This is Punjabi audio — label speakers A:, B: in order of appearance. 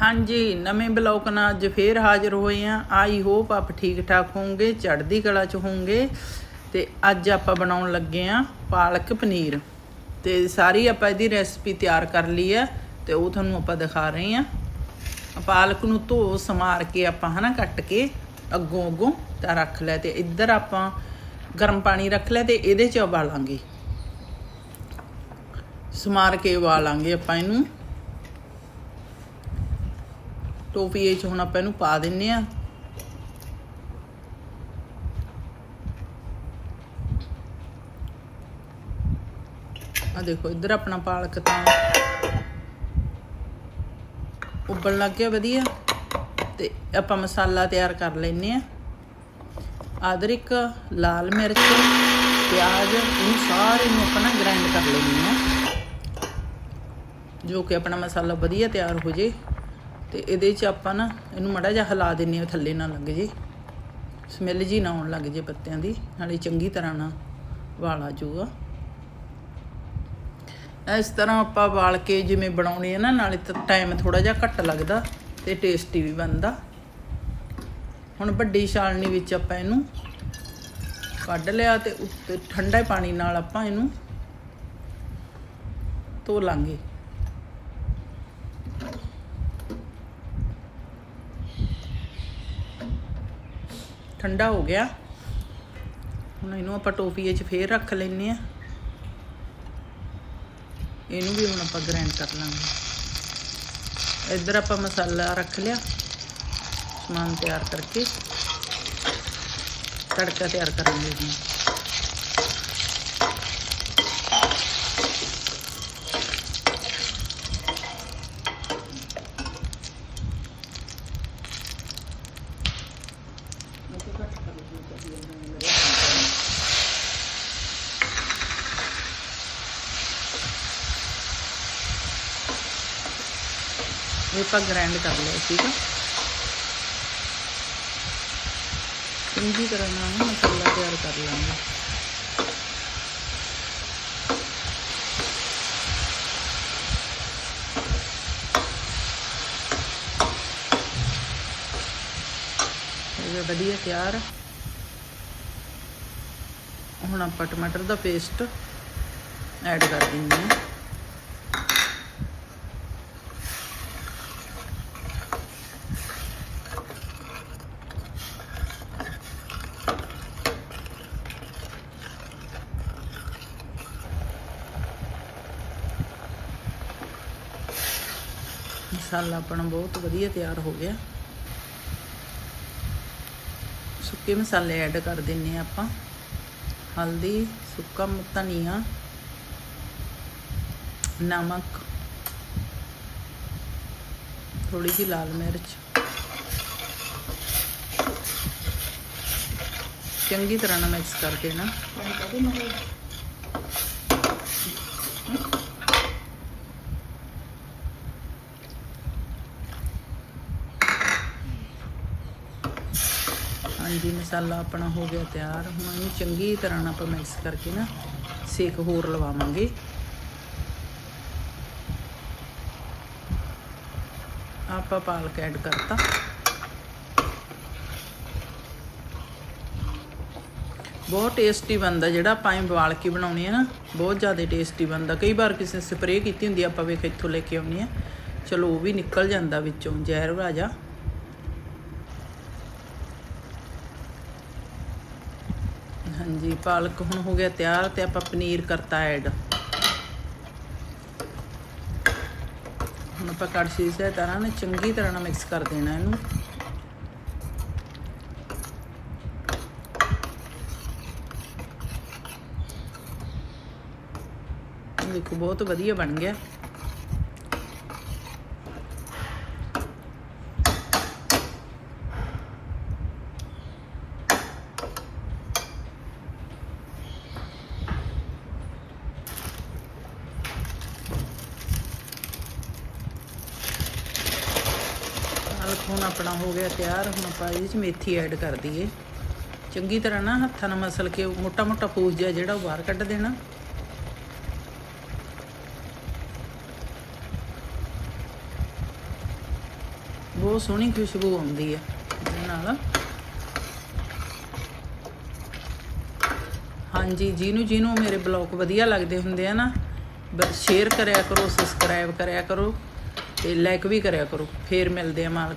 A: ਹਾਂਜੀ, ਨਵੇਂ ਬਲੌਗ ਨਾਲ ਅੱਜ ਫੇਰ ਹਾਜ਼ਰ ਹੋਏ ਆ ਆਈ ਹੋਪ ਆਪ ਠੀਕ ਠਾਕ ਹੋਵੋਗੇ, ਚੜ੍ਹਦੀ ਕਲਾ ਚ ਹੋਵੋਗੇ। ਤੇ ਅੱਜ ਆਪਾਂ ਬਣਾਉਣ ਲੱਗੇ ਆ ਪਾਲਕ ਪਨੀਰ। ਤੇ ਸਾਰੀ ਆਪਾਂ ਇਹਦੀ ਰੈਸਪੀ ਤਿਆਰ ਕਰ ਲਈ ਆ ਤੇ ਉਹ ਤੁਹਾਨੂੰ ਆਪਾਂ ਦਿਖਾ ਰਹੇ ਆ ਪਾਲਕ ਨੂੰ ਧੋ ਸਮਾਰ ਕੇ ਆਪਾਂ ਹਨਾ ਕੱਟ ਕੇ ਅੱਗੋਂ ਅੱਗੋਂ ਤਾਂ ਰੱਖ ਲਿਆ ਤੇ ਇੱਧਰ ਆਪਾਂ ਗਰਮ ਪਾਣੀ ਰੱਖ ਲਿਆ ਤੇ ਇਹਦੇ ਚ ਉਬਾਲਾਂਗੇ। ਸਮਾਰ ਕੇ ਉਬਾਲਾਂਗੇ ਆਪਾਂ ਇਹਨੂੰ। ਟੋਪੀਏ ਚ ਹੁਣ ਆਪਾਂ ਇਹਨੂੰ ਪਾ ਦਿੰਨੇ ਆ। ਆ ਦੇਖੋ, ਇੱਧਰ ਆਪਣਾ ਪਾਲਕ ਤਾਂ ਉੱਬਲਣ ਲੱਗ ਗਿਆ ਵਧੀਆ। ਤੇ ਆਪਾਂ ਮਸਾਲਾ ਤਿਆਰ ਕਰ ਲੈਨੇ ਆ। ਅਦਰਕ ਲਾਲ ਮਿਰਚ, ਪਿਆਜ਼ ਇਹ ਸਾਰੇ ਨੂੰ ਆਪਾਂ ਨਾ ਗ੍ਰਾਈਂਡ ਕਰ ਲੈਨੇ ਆ। ਜੋ ਕਿ ਆਪਣਾ ਮਸਾਲਾ ਵਧੀਆ ਤਿਆਰ ਹੋ ਜੇ। ਤੇ ਇਹਦੇ 'ਚ ਆਪਾਂ ਨਾ ਇਹਨੂੰ ਮੜਾ ਜਿਹਾ ਹਿਲਾ ਦਿੰਨੇ ਆ ਥੱਲੇ ਨਾ ਲੱਗ ਜੇ। ਸਮੈਲ ਜੀ ਨਾ ਆਉਣ ਲੱਗ ਜੇ ਪੱਤਿਆਂ ਦੀ, ਨਾਲੇ ਚੰਗੀ ਤਰ੍ਹਾਂ ਨਾਲ ਵਾਲਾ ਜੂਗਾ। ਇਸ ਤਰ੍ਹਾਂ ਆਪਾਂ ਵਾਲ ਕੇ ਜਿਵੇਂ ਬਣਾਉਣੇ ਆ ਨਾ, ਨਾਲੇ ਤਾਂ ਟਾਈਮ ਥੋੜਾ ਜਿਹਾ ਘੱਟ ਲੱਗਦਾ ਤੇ ਟੇਸਟੀ ਵੀ ਬਣਦਾ। ਹੁਣ ਵੱਡੀ ਛਾਲਣੀ ਵਿੱਚ ਆਪਾਂ ਇਹਨੂੰ ਕੱਢ ਲਿਆ ਤੇ ਉੱਤੇ ਠੰਡੇ ਪਾਣੀ ਨਾਲ ਆਪਾਂ ਇਹਨੂੰ ਧੋ ਲਾਂਗੇ। ਠੰਡਾ ਹੋ ਗਿਆ। ਹੁਣ ਇਹਨੂੰ ਆਪਾਂ ਟੋਫੀਏ 'ਚ ਫੇਰ ਰੱਖ ਲੈਨੇ ਆ ਇਹਨੂੰ ਵੀ ਹੁਣ ਆਪਾਂ ਗ੍ਰਾਈਂਡ ਕਰ ਲਾਂਗੇ। ਇੱਧਰ ਆਪਾਂ ਮਸਾਲਾ ਰੱਖ ਲਿਆ। ਸਮਾਨ ਤਿਆਰ ਕਰਕੇ। ਤੜਕਾ ਤਿਆਰ ਕਰਾਂਗੇ ਜੀ। ਇਹ ਆਪਾਂ ਗ੍ਰਾਈਂਡ ਕਰ ਲਿਆ ਠੀਕ ਆ? ਚੰਗੀ ਤਰ੍ਹਾਂ ਨਾਲ ਮਸਾਲਾ ਤਿਆਰ ਕਰ ਲਾਂਗੇ। ਇਹ ਵਧੀਆ ਤਿਆਰ। ਹੁਣ ਆਪਾਂ ਟਮਾਟਰ ਦਾ ਪੇਸਟ ਐਡ ਕਰ ਦਿੰਦੇ ਹਾਂ। ਮਸਾਲਾ ਆਪਣਾ ਬਹੁਤ ਵਧੀਆ ਤਿਆਰ ਹੋ ਗਿਆ। ਸੁੱਕੇ ਮਸਾਲੇ ਐਡ ਕਰ ਦਿੰਨੇ ਆ ਆਪਾਂ। ਹਲਦੀ, ਸੁੱਕਾ ਧਨੀਆ ਨਮਕ ਥੋੜੀ ਜਿਹੀ ਲਾਲ ਮਿਰਚ। ਚੰਗੀ ਤਰ੍ਹਾਂ ਨਾਲ ਮਿਕਸ ਕਰ ਦੇਣਾ ਹਾਂਜੀ, ਮਸਾਲਾ ਆਪਣਾ ਹੋ ਗਿਆ ਤਿਆਰ। ਹੁਣ ਇਹਨੂੰ ਚੰਗੀ ਤਰ੍ਹਾਂ ਨਾਲ ਆਪਾਂ ਮਿਕਸ ਕਰਕੇ ਨਾ ਸੇਕ ਹੋਰ ਲਵਾਵਾਂਗੇ। ਆਪਾਂ ਪਾਲਕ ਐਡ ਕਰਤਾ। ਬਹੁਤ ਟੇਸਟੀ ਬਣਦਾ ਜਿਹੜਾ ਆਪਾਂ ਇਹ ਵਾਲ ਕੇ ਬਣਾਉਣੀ ਹੈ ਨਾ, ਬਹੁਤ ਜ਼ਿਆਦਾ ਟੇਸਟੀ ਬਣਦਾ। ਕਈ ਵਾਰ ਕਿਸੇ ਨੇ ਸਪਰੇਅ ਕੀਤੀ ਹੁੰਦੀ ਆਪਾਂ ਵੇਖ ਇੱਥੋਂ ਲੈ ਕੇ ਆਉਣੀ ਆ। ਚਲੋ, ਉਹ ਵੀ ਨਿਕਲ ਜਾਂਦਾ ਵਿੱਚੋਂ, ਜ਼ਹਿਰ ਰਾਜਾ। ਹਾਂਜੀ, ਪਾਲਕ ਹੁਣ ਹੋ ਗਿਆ ਤਿਆਰ ਤੇ ਆਪਾਂ ਪਨੀਰ ਕਰਤਾ ਐਡ ਹੁਣ ਆਪਾਂ ਕੜਛੀ ਦੇ ਤਰ੍ਹਾਂ ਨਾਲ ਚੰਗੀ ਤਰ੍ਹਾਂ ਨਾਲ ਮਿਕਸ ਕਰ ਦੇਣਾ ਇਹਨੂੰ। ਦੇਖੋ, ਬਹੁਤ ਵਧੀਆ ਬਣ ਗਿਆ ਪਾਲਕ ਹੁਣ ਆਪਣਾ ਹੋ ਗਿਆ ਤਿਆਰ, ਹੁਣ ਆਪਾਂ ਇਹਦੇ ਵਿੱਚ ਮੇਥੀ ਐਡ ਕਰ ਦਈਏ। ਚੰਗੀ ਤਰ੍ਹਾਂ ਨਾ ਹੱਥਾਂ ਨਾਲ ਮਸਲ ਕੇ ਮੋਟਾ ਮੋਟਾ ਫੂਸ ਜਿਹਾ ਜਿਹੜਾ ਉਹ ਬਾਹਰ ਕੱਢ ਦੇਣਾ। ਬਹੁਤ ਸੋਹਣੀ ਖੁਸ਼ਬੂ ਆਉਂਦੀ ਹੈ ਇਹਦੇ ਨਾਲ। ਹਾਂਜੀ, ਜਿਹਨੂੰ ਜਿਹਨੂੰ ਮੇਰੇ ਬਲੌਗ ਵਧੀਆ ਲੱਗਦੇ ਹੁੰਦੇ ਆ ਨਾ ਸ਼ੇਅਰ ਕਰਿਆ ਕਰੋ ਸਬਸਕ੍ਰਾਈਬ ਕਰਿਆ ਕਰੋ ਤੇ ਲਾਈਕ ਵੀ ਕਰਿਆ ਕਰੋ। ਫੇਰ ਮਿਲਦੇ ਆ ਮਾਲਕ